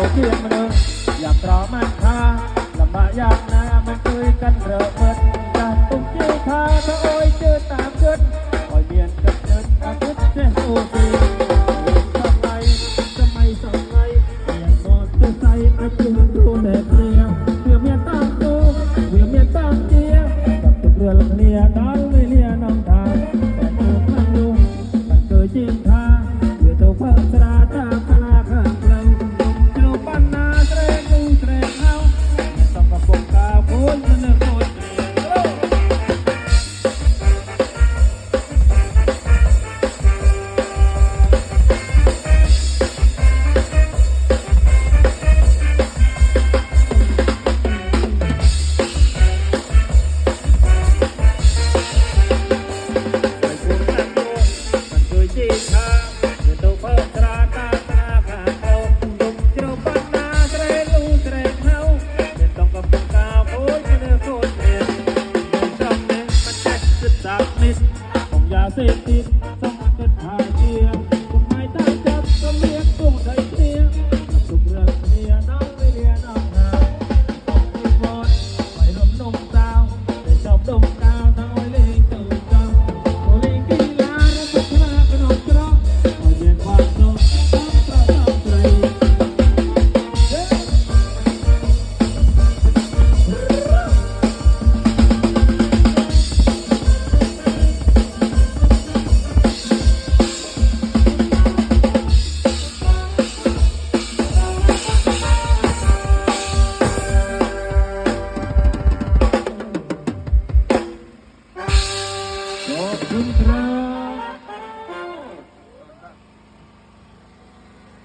ตัวยมเลยอย่าปลอมันค่าลำบากยากนะมันคุยกันเริ่มเปิดจากตุ้งเจ้าทาถ้าโอ้ยเจอตามเกินคอยเบียนกันเดินอาทุกเจ้าโอ้ดีทำไมทำไมทำไมเบียนหมอเตอร์ไซค์อาจุนดูแดดเดียวเบียนเมียตามตัวเบียนเมียตามเจียกับตุกเรือลำเนียได้ city Guten Tag.